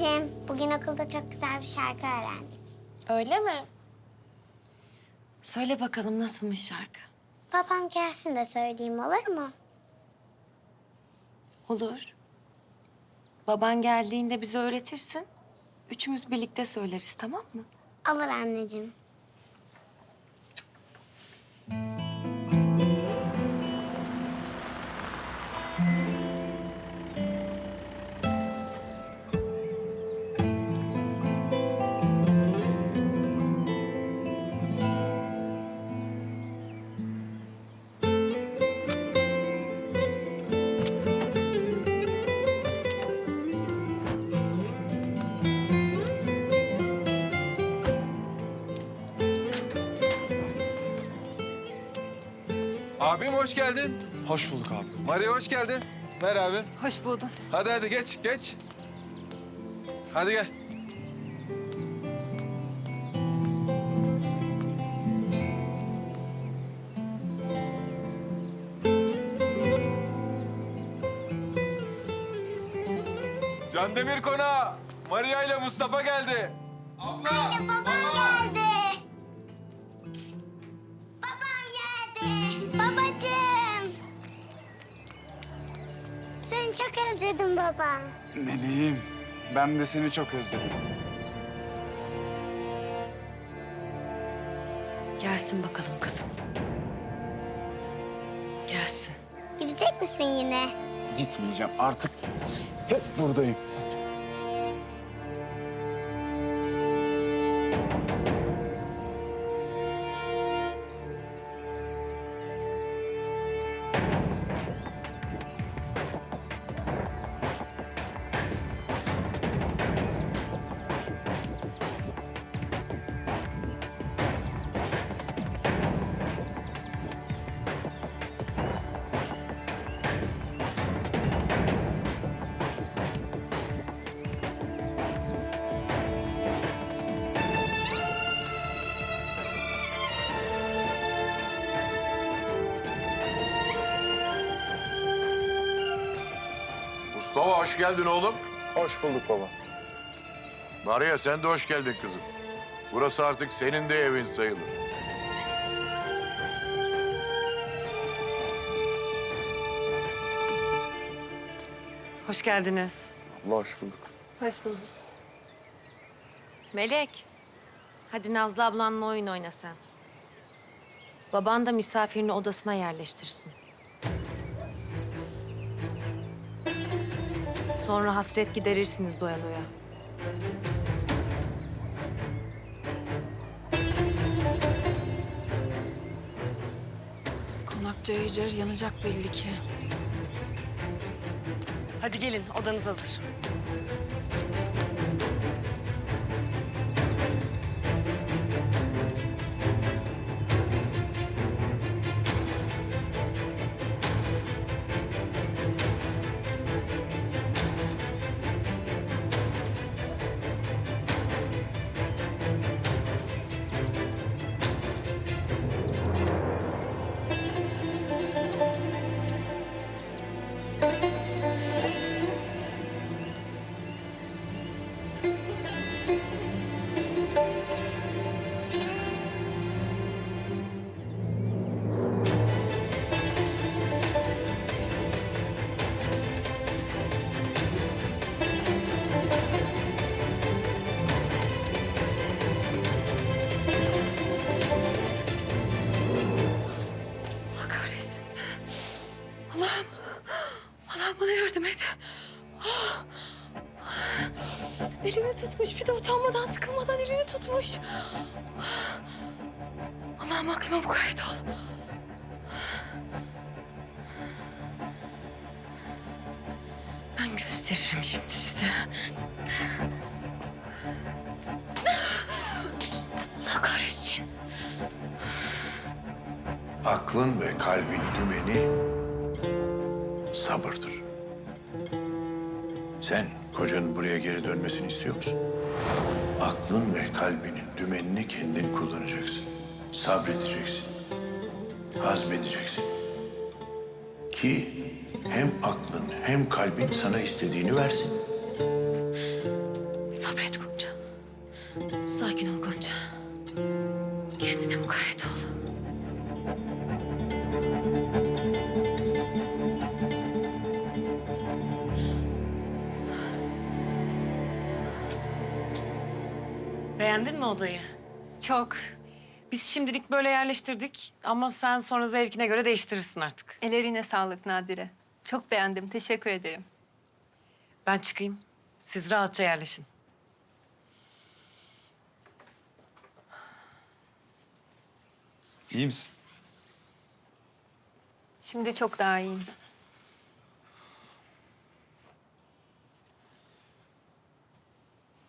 Anneciğim, bugün okulda çok güzel bir şarkı öğrendik. Öyle mi? Söyle bakalım nasılmış şarkı? Babam gelsin de söyleyeyim olur mu? Olur. Baban geldiğinde bize öğretirsin. Üçümüz birlikte söyleriz tamam mı? Olur anneciğim. Abim hoş geldin. Hoş bulduk abi. Maria hoş geldin. Ver abi. Hoş buldum. Hadi hadi geç geç. Hadi gel. Candemir Konağı. Maria ile Mustafa geldi. Abla. Seni çok özledim baba. Meleğim, ben de seni çok özledim. Gelsin bakalım kızım. Gelsin. Gidecek misin yine? Gitmeyeceğim artık. Hep buradayım. Mustafa hoş geldin oğlum. Hoş bulduk baba. Maria sen de hoş geldin kızım. Burası artık senin de evin sayılır. Hoş geldiniz. Allah hoş bulduk. Hoş bulduk. Melek. Hadi Nazlı ablanla oyun oyna sen. Baban da misafirini odasına yerleştirsin. Sonra hasret giderirsiniz doya doya. Konak cayır cayır yanacak belli ki. Hadi gelin, odanız hazır. Allah'ım. Allah'ım bana yardım et. Elini tutmuş bir de utanmadan sıkılmadan elini tutmuş. Allah'ım aklıma mukayyet ol. Ben gösteririm şimdi size. Allah kahretsin. Aklın ve kalbin dümeni sabırdır. Sen kocanın buraya geri dönmesini istiyor musun? Aklın ve kalbinin dümenini kendin kullanacaksın. Sabredeceksin. Hazmedeceksin. Ki hem aklın hem kalbin sana istediğini versin. Sabret Gonca. Sakin ol Gonca. Kendine mukayyet Beğendin mi odayı? Çok. Biz şimdilik böyle yerleştirdik ama sen sonra zevkine göre değiştirirsin artık. Ellerine sağlık Nadire. Çok beğendim. Teşekkür ederim. Ben çıkayım. Siz rahatça yerleşin. İyi misin? Şimdi çok daha iyiyim.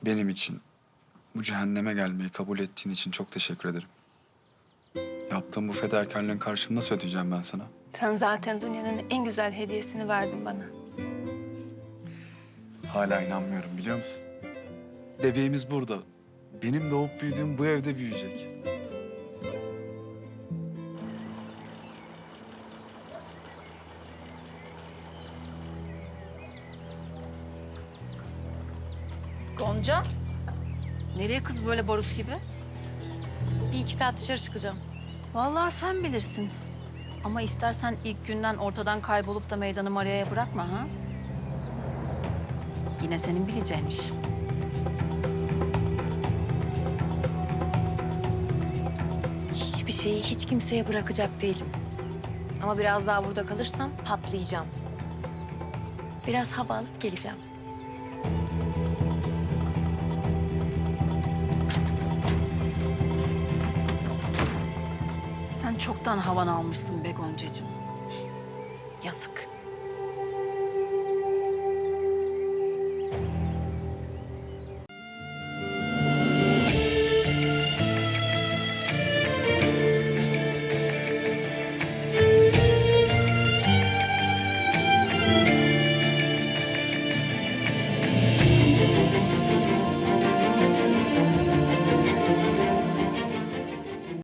Benim için bu cehenneme gelmeyi kabul ettiğin için çok teşekkür ederim. Yaptığım bu fedakarlığın karşılığını nasıl ödeyeceğim ben sana? Sen zaten dünyanın en güzel hediyesini verdin bana. Hala inanmıyorum biliyor musun? Bebeğimiz burada. Benim doğup büyüdüğüm bu evde büyüyecek. Gonca? Nereye kız böyle barut gibi? Bir iki saat dışarı çıkacağım. Vallahi sen bilirsin. Ama istersen ilk günden ortadan kaybolup da meydanı Maria'ya bırakma ha. Yine senin bileceğin iş. Hiçbir şeyi hiç kimseye bırakacak değilim. Ama biraz daha burada kalırsam patlayacağım. Biraz hava alıp geleceğim. çoktan havan almışsın be Goncacığım. Yazık.